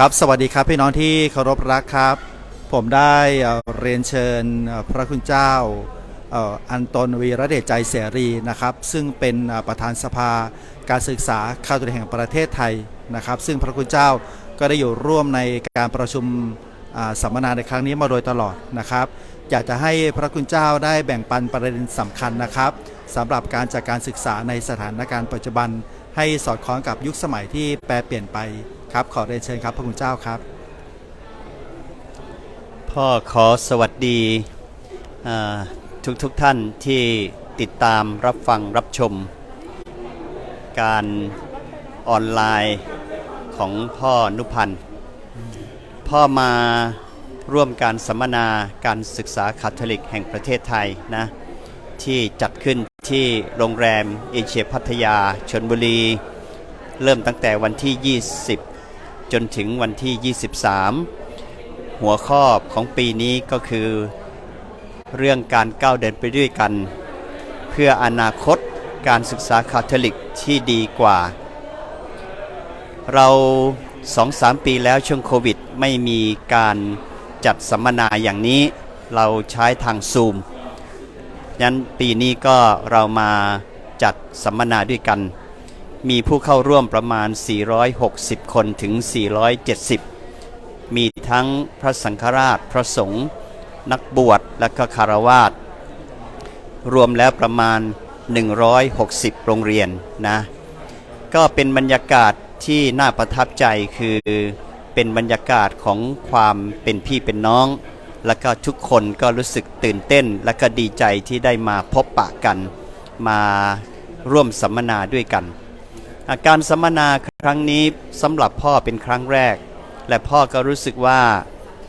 ครับสวัสดีครับพี่น้องที่เคารพรักครับ ผมได้เรียนเชิญพระคุณเจ้าอันตนวีระเดชใจเสรีนะครับ ซึ่งเป็นประธานสภาการศึกษาคาทอลิกแห่งประเทศไทยนะครับ ซึ่งพระคุณเจ้าก็ได้อยู่ร่วมในการประชุมสัมมนาในครั้งนี้มาโดยตลอดนะครับ อยากจะให้พระคุณเจ้าได้แบ่งปันประเด็นสำคัญนะครับสำหรับการจัดการศึกษาในสถานการณ์ปัจจุบัน ให้สอดคล้องกับยุคสมัยที่แปรเปลี่ยนไป ครับขอเรียนเชิญครับพระคุณเจ้าครับ พ่อขอสวัสดีทุกทุกท่านที่ติดตามรับฟังรับชม การออนไลน์ของพ่อนุพันธ์พ่อมาร่วมการสัมมนาการศึกษาคาทอลิกแห่งประเทศไทยนะที่จัดขึ้นที่โรงแรมเอเชียพัทยาชนบุรี เริ่มตั้งแต่วันที่ 20 จนถึงวันที่ 23 หัวข้อของปีนี้ก็คือ เรื่องการก้าวเดินไปด้วยกัน เพื่ออนาคตการศึกษาคาทอลิกที่ดีกว่า เราสองสามปีแล้วช่วงโควิดไม่มีการจัดสัมมนาอย่างนี้เราใช้ทางซูมยันปีนี้ก็เรามาจัดสัมมนาด้วยกัน มีผู้เข้าร่วมประมาณ 460 คนถึง 470 มีทั้งพระสังฆราช พระสงฆ์ นักบวช และก็คารวาสรวมแล้วประมาณ 160 โรงเรียนนะ ก็เป็นบรรยากาศที่น่าประทับใจคือเป็นบรรยากาศของความเป็นพี่เป็นน้อง แล้วก็ทุกคนก็รู้สึกตื่นเต้น และก็ดีใจที่ได้มาพบปะกัน มาร่วมสัมมนาด้วยกัน การสัมมนาครั้งนี้สำหรับพ่อเป็นครั้งแรก และพ่อก็รู้สึกว่า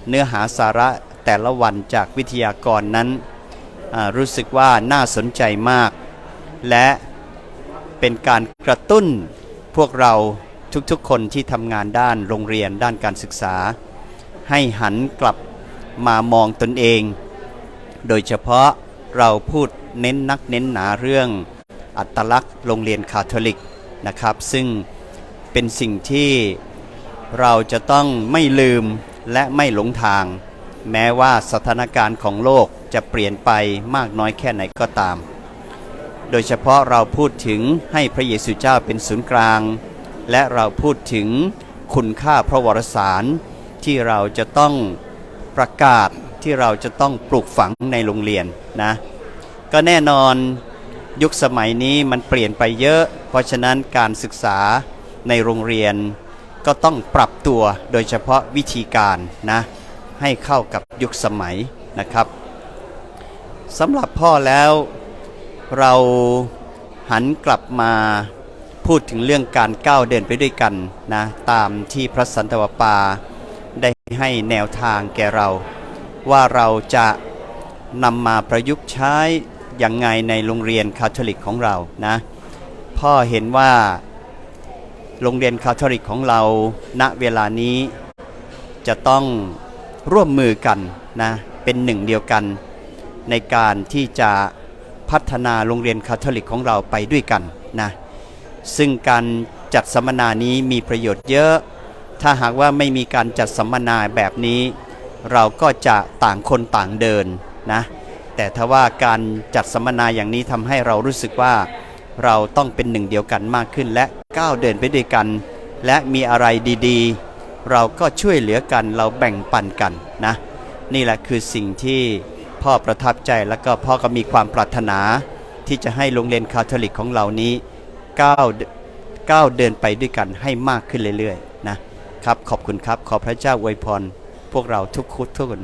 เนื้อหาสาระแต่ละวันจากวิทยากรนั้น รู้สึกว่าน่าสนใจมาก และเป็นการกระตุ้นพวกเราทุกๆคนที่ทำงานด้านโรงเรียนด้านการศึกษา ให้หันกลับมามองตนเอง โดยเฉพาะเราพูดเน้นนักเน้นหนาเรื่องอัตลักษณ์โรงเรียนคาทอลิก นะครับ ซึ่งเป็นสิ่งที่เราจะต้องไม่ลืมและไม่หลงทาง แม้ว่าสถานการณ์ของโลกจะเปลี่ยนไปมากน้อยแค่ไหนก็ตาม โดยเฉพาะเราพูดถึงให้พระเยซูเจ้าเป็นศูนย์กลาง และเราพูดถึงคุณค่าพระวรสารที่เราจะต้องประกาศที่เราจะต้องปลูกฝังในโรงเรียนนะ ก็แน่นอนยุคสมัยนี้มันเปลี่ยนไปเยอะ เพราะฉะนั้นการศึกษาในโรงเรียนก็ต้องปรับตัวโดยเฉพาะวิธีการนะให้เข้ากับยุคสมัยนะครับสำหรับพ่อแล้วเราหันกลับมาพูดถึงเรื่องการก้าวเดินไปด้วยกันนะตามที่พระสันตะวปาได้ให้แนวทางแก่เรา ว่าเราจะนำมาประยุกต์ใช้อย่างไงในโรงเรียนคาทอลิกของเรานะ พ่อเห็นว่า โรงเรียนคาทอลิกของเราณเวลานี้จะต้องร่วมมือกันนะเป็นหนึ่งเดียวกัน ในการที่จะพัฒนาโรงเรียนคาทอลิกของเราไปด้วยกันนะซึ่งการจัดสัมมนานี้มีประโยชน์เยอะ ถ้าหากว่าไม่มีการจัดสัมมนาแบบนี้ เราก็จะต่างคนต่างเดินนะแต่ถ้าว่าการจัดสัมมนาอย่างนี้ทำให้เรารู้สึกว่า เราต้องเป็นหนึ่งเดียวกันมากขึ้นและก้าวเดินไปด้วยกัน และมีอะไรดีๆ เราก็ช่วยเหลือกันเราแบ่งปันกันนะ นี่แหละคือสิ่งที่พ่อประทับใจแล้วก็พ่อก็มีความปรารถนา ที่จะให้โรงเรียนคาทอลิกของเรานี้ก้าวก้าวเดินไปด้วยกันให้มากขึ้นเรื่อยๆนะครับขอบคุณครับขอพระเจ้าอวยพรพวกเราทุกคุทุกคน